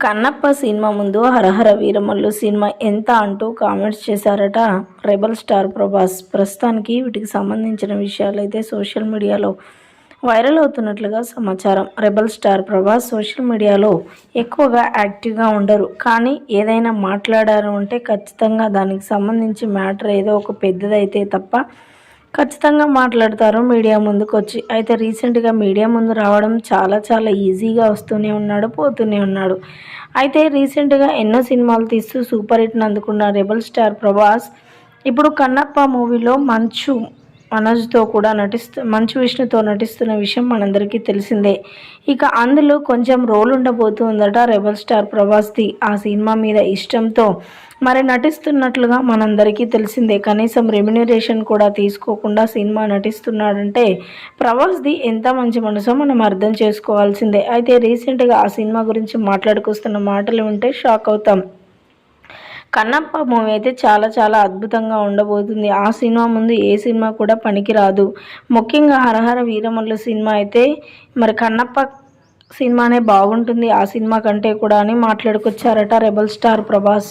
Kannappa cinema ముందు హరహర Veeramallu cinema ఎంత అంటూ కామెంట్స్ చేశారట. Rebel star Prabhas. ప్రస్తుతానికి వీటికి సంబంధించిన విషయాలు అయితే సోషల్ మీడియాలో వైరల్ అవుతున్నట్లుగా సమాచారం. రెబల్ స్టార్ ప్రభాస్ సోషల్ మీడియాలో ఎక్కువగా యాక్టివ్గా ఉండరు. కానీ ఏదైనా మాట్లాడారు అంటే ఖచ్చితంగా దానికి సంబంధించి మ్యాటర్ ఏదో ఒక పెద్దదైతే తప్ప ఖచ్చితంగా మాట్లాడతారు మీడియా ముందుకు వచ్చి అయితే రీసెంట్గా మీడియా ముందు రావడం చాలా చాలా ఈజీగా వస్తూనే ఉన్నాడు పోతూనే ఉన్నాడు. అయితే రీసెంట్గా ఎన్నో సినిమాలు తీస్తూ సూపర్ హిట్ని అందుకున్న రెబల్ స్టార్ ప్రభాస్ ఇప్పుడు కన్నప్ప మూవీలో మంచు మనోజ్తో కూడా నటిస్తూ మంచు విష్ణుతో నటిస్తున్న విషయం మనందరికీ తెలిసిందే. ఇక అందులో కొంచెం రోల్ ఉండబోతుందట రెబల్ స్టార్ ప్రభాస్ది. ఆ సినిమా మీద ఇష్టంతో మరి నటిస్తున్నట్లుగా మనందరికీ తెలిసిందే. కనీసం రెమ్యునరేషన్ కూడా తీసుకోకుండా సినిమా నటిస్తున్నాడంటే ప్రభాస్ది ఎంత మంచి మనసో మనం అర్థం చేసుకోవాల్సిందే. అయితే రీసెంట్గా ఆ సినిమా గురించి మాట్లాడుకొస్తున్న మాటలు ఉంటే షాక్ అవుతాం. కన్నప్ప మూవీ అయితే చాలా చాలా అద్భుతంగా ఉండబోతుంది. ఆ సినిమా ముందు ఏ సినిమా కూడా పనికిరాదు. ముఖ్యంగా హరహర వీరమల్లు సినిమా అయితే మరి కన్నప్ప సినిమానే బాగుంటుంది. ఆ సినిమా కంటే కూడా అని మాట్లాడుకొచ్చారట రెబల్ స్టార్ ప్రభాస్.